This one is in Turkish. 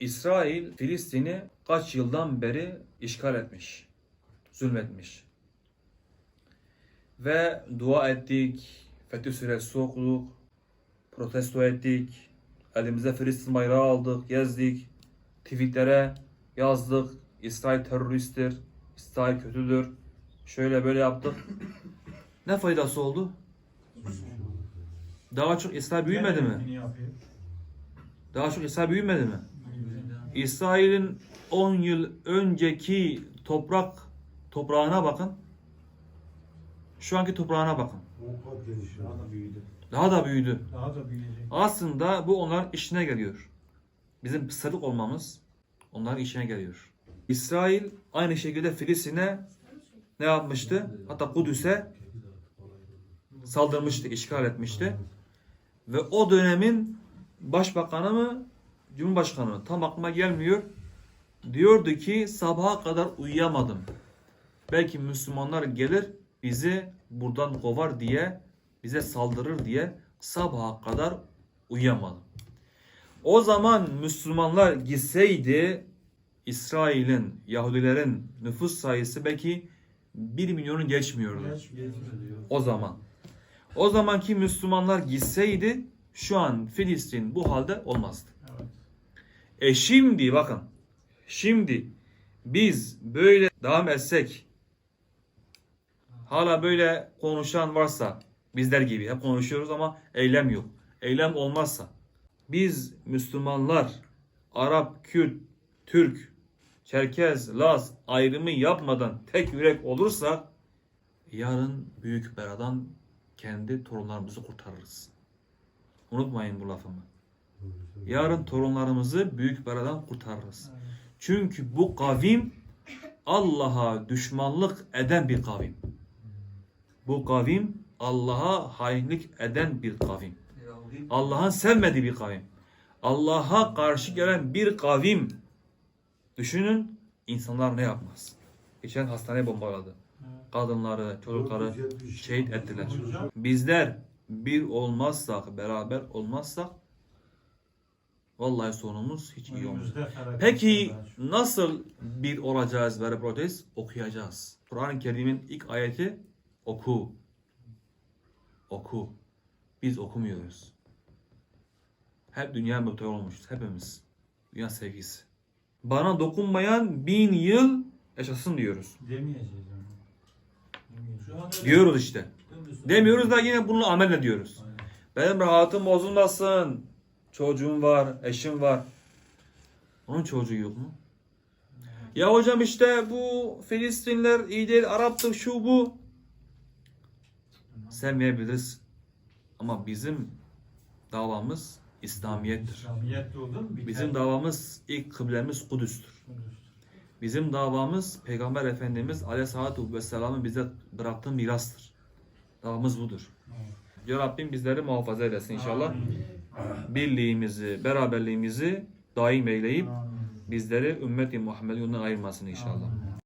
İsrail Filistin'i kaç yıldan beri işgal etmiş, zulmetmiş. Ve dua ettik, Fetih Suresi okuduk, protesto ettik, elimize Filistin bayrağı aldık, gezdik, tweetlere yazdık, İsrail teröristtir, İsrail kötüdür, şöyle böyle yaptık. Ne faydası oldu? Daha çok İsrail büyümedi mi? Daha çok İsrail büyümedi mi? İsrail'in 10 yıl önceki toprak toprağına bakın. Şu anki toprağına bakın. Daha da büyüdü. Daha da büyüdü. Daha da büyüyecek. Aslında bu onların işine geliyor. Bizim pısırık olmamız onların işine geliyor. İsrail aynı şekilde Filistin'e ne yapmıştı? Hatta Kudüs'e saldırmıştı, işgal etmişti. Ve o dönemin başbakanı mı, cumhurbaşkanı tam aklıma gelmiyor. Diyordu ki sabaha kadar uyuyamadım. Belki Müslümanlar gelir bizi buradan kovar diye, bize saldırır diye sabaha kadar uyuyamadım. O zaman Müslümanlar gitseydi İsrail'in, Yahudilerin nüfus sayısı belki 1 milyonu geçmiyordu. O zaman. O zamanki Müslümanlar gitseydi şu an Filistin bu halde olmazdı. E şimdi bakın. Şimdi biz böyle devam etsek hala böyle konuşan varsa bizler gibi hep konuşuyoruz ama eylem yok. Eylem olmazsa biz Müslümanlar Arap, Kürt, Türk, Çerkez, Laz ayrımı yapmadan tek yürek olursak yarın büyük beladan kendi torunlarımızı kurtarırız. Unutmayın bu lafımı. Yarın torunlarımızı büyük beladan kurtarırız. Çünkü bu kavim Allah'a düşmanlık eden bir kavim. Bu kavim Allah'a hainlik eden bir kavim. Allah'ın sevmediği bir kavim. Allah'a karşı gelen bir kavim. Düşünün insanlar ne yapmaz. Geçen hastane bombaladı. Kadınları, çocukları şehit ettiler. Bizler bir olmazsak, beraber olmazsak vallahi sonumuz hiç iyi felaket Peki nasıl bir olacağız böyle protest? Okuyacağız. Kur'an-ı Kerim'in ilk ayeti oku. Oku. Biz okumuyoruz. Hep dünya müptel olmuşuz. Hepimiz. Dünya sevgisi. Bana dokunmayan bin yıl yaşasın diyoruz. Demeyeceğiz. Diyoruz işte. Demiyoruz da yine bununla amel ediyoruz. Aynen. Benim rahatım bozulmasın. Çocuğum var, eşim var. Onun çocuğu yok mu? Ya hocam işte bu Filistinler iyi değil, Arap'tır şu bu. Sevmeyebiliriz. Ama bizim davamız İslamiyettir. İslamiyet. Bizim davamız ilk kıblemiz Kudüs'tür. Bizim davamız Peygamber Efendimiz Aleyhisselatü Vesselam'ın bize bıraktığı mirastır. Davamız budur. Evet. Ya Rabbim bizleri muhafaza eylesin inşallah. Amin. Birliğimizi, beraberliğimizi daim eyleyip bizleri ümmet-i Muhammed yolundan ayırmasın inşallah.